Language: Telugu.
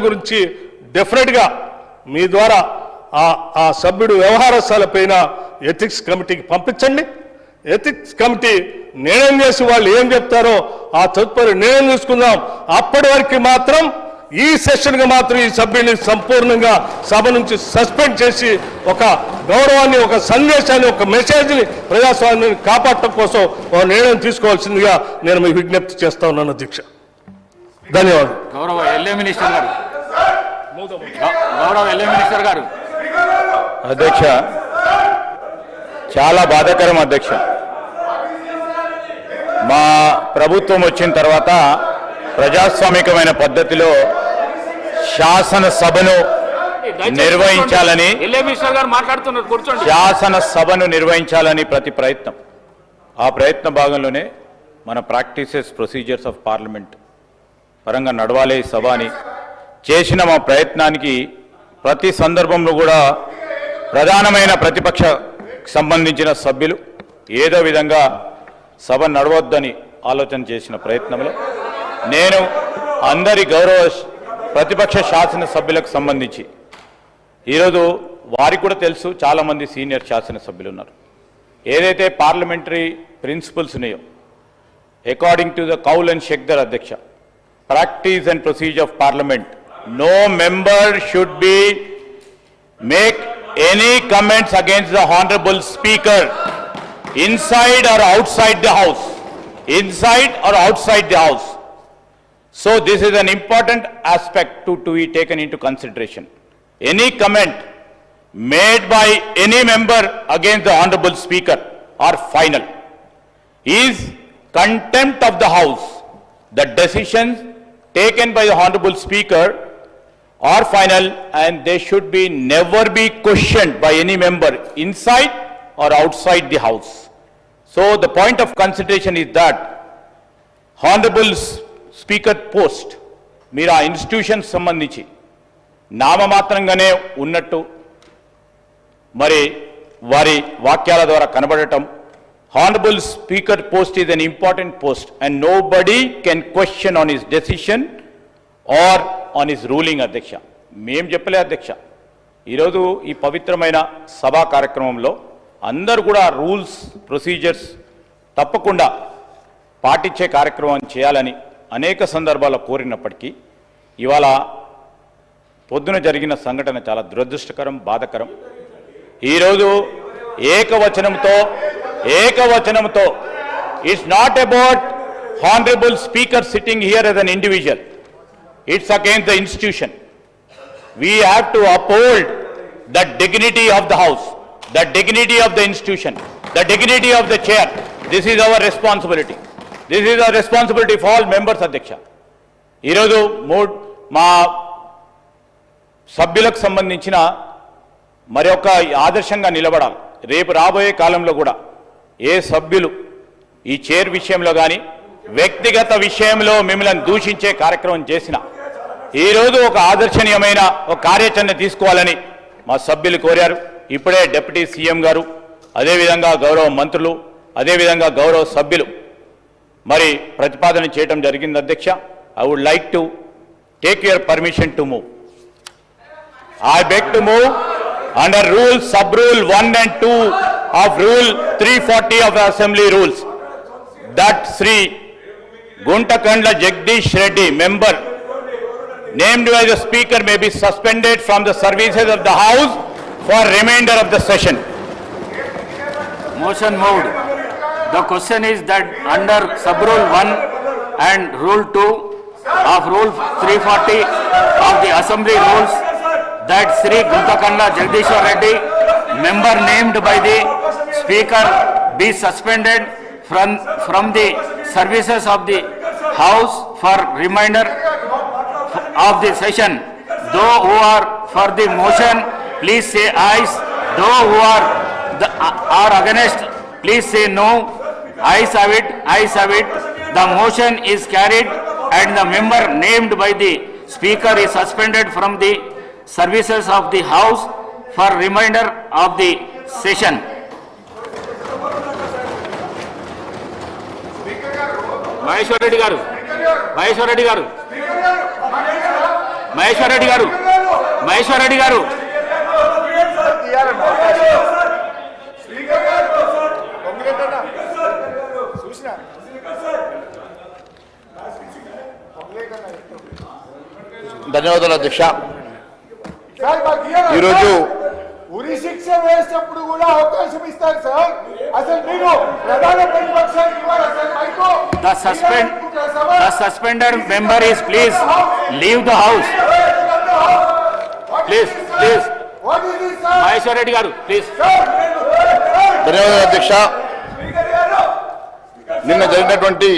గురించి డెఫినెట్గా మీ ద్వారా ఆ ఆ సభ్యుడు వ్యవహారశాలపైన ఎథిక్స్ కమిటీకి పంపించండి. ఎథిక్స్ కమిటీ నిర్ణయం చేసి వాళ్ళు ఏం చెప్తారో ఆ తదుపరి నిర్ణయం చూసుకుందాం. అప్పటి వరకు మాత్రం ఈ సెషన్కి మాత్రం ఈ సభ్యుని సంపూర్ణంగా సభ నుంచి సస్పెండ్ చేసి ఒక గౌరవాన్ని ఒక సందేశాన్ని ఒక మెసేజ్ని ప్రజాస్వామ్యాన్ని కాపాడటం కోసం ఒక నిర్ణయం తీసుకోవాల్సిందిగా నేను మీకు విజ్ఞప్తి చేస్తా ఉన్నాను అధ్యక్ష. ధన్యవాదాలు. గౌరవ ఎల్ఏ మినిస్టర్ గారు. గౌరవ ఎల్ఏ మినిస్టర్ గారు. అధ్యక్ష చాలా బాధాకరం అధ్యక్ష. మా ప్రభుత్వం వచ్చిన తర్వాత ప్రజాస్వామికమైన పద్ధతిలో శాసనసభను నిర్వహించాలని శాసనసభను నిర్వహించాలని ప్రతి ప్రయత్నం. ఆ ప్రయత్న భాగంలోనే మన ప్రాక్టీసెస్ ప్రొసీజర్స్ ఆఫ్ పార్లమెంట్ పరంగా నడవాలి సభ అని చేసిన మా ప్రయత్నానికి ప్రతి సందర్భంలో కూడా ప్రధానమైన ప్రతిపక్ష సంబంధించిన సభ్యులు ఏదో విధంగా సభ నడవద్దని ఆలోచన చేసిన ప్రయత్నంలో నేను అందరి గౌరవ ప్రతిపక్ష శాసన సభ్యులకు సంబంధించి ఈరోజు వారికి కూడా తెలుసు చాలామంది సీనియర్ శాసనసభ్యులు ఉన్నారు. ఏదైతే పార్లమెంటరీ ప్రిన్సిపల్స్ ఉన్నాయో according to the Kaul and Shakdher అధ్యక్ష practice and procedure of parliament no member should be make any comments against the honorable speaker inside or outside the house. Inside or outside the house. So this is an important aspect to, to be taken into consideration. Any comment made by any member against the honorable speaker or final. Is contempt of the house the decisions taken by the honorable speaker are final and they should be never be questioned by any member inside or outside the house. So the point of consideration is that honourable speaker post మీరు ఆ ఇన్స్టిట్యూషన్ సంబంధించి నామమాత్రంగానే ఉన్నట్టు మరి వారి వాక్యాల ద్వారా కనబడటం honourable speaker post is an important post and nobody can question on his decision or on his ruling అధ్యక్ష. మేం చెప్పలే అధ్యక్ష. ఈరోజు ఈ పవిత్రమైన సభా కార్యక్రమంలో అందరూ కూడా రూల్స్ ప్రొసీజర్స్ తప్పకుండా పాటించే కార్యక్రమం చేయాలని అనేక సందర్భాల్లో కోరినప్పటికీ ఇవాళ పొద్దున జరిగిన సంఘటన చాలా దురదృష్టకరం బాధకరం. ఈరోజు ఏకవచనంతో ఏకవచనంతో it's not about honourable speaker sitting here as an individual it's against the institution we have to uphold the dignity of the house the dignity of the institution the dignity of the chair this is our responsibility this is our responsibility fellow members అధ్యక్ష ఈరోజు మూడ్ మా సభ్యులకు సంబంధించిన మరి ఒక ఆదర్శంగా నిలబడాలి. రేపు రాబోయే కాలంలో కూడా ఏ సభ్యులు ఈ చైర్ విషయంలో కానీ వ్యక్తిగత విషయంలో మిమ్మల్ని దూషించే కార్యక్రమం చేసినా ఈరోజు ఒక ఆదర్శనీయమైన ఒక కార్యాచరణ తీసుకోవాలని మా సభ్యులు కోరారు. ఇప్పుడే డిప్యూటీ సీఎం గారు అదేవిధంగా గౌరవ మంత్రులు అదేవిధంగా గౌరవ సభ్యులు మరి ప్రతిపాదన చేయడం జరిగింది అధ్యక్ష. I would like to take your permission to move I beg to move under rule, sub-rule 1 and 2 of rule 340 of the assembly rules. That Sri Guntakandla Jagdish Reddy, member named by the speaker may be suspended from the services of the house for remainder of the session. Motion moved. The question is that under sub-rule 1 and rule 2 of rule 340 of the assembly rules, that Sri Guntakanda Jagdishwar Reddy, member named by the speaker, be suspended from, from the services of the house for remainder of the session. Those who are for the motion, please say ayes. Those who are the, are against, please say no. Ayes have it, ayes have it. The motion is carried and the member named by the speaker is suspended from the services of the house for remainder of the session. Maheshwar Reddy గారు మహేశ్వర్ రెడ్డి గారు మహేశ్వర్ రెడ్డి గారు. మహేశ్వర్ రెడ్డి గారు. ధన్యవాదాలు అధ్యక్ష. ఈరోజు? ఉరి శిక్ష వేసేటప్పుడు కూడా అవకాశం ఇస్తారు సార్. అసలు మీరు ప్రధాన ప్రతిపక్షానికి suspended member is please leave the house please please What is Reddy గారు ప్లీజ్ ధన్యవాదాలు అధ్యక్ష. నిన్న జరిగినటువంటి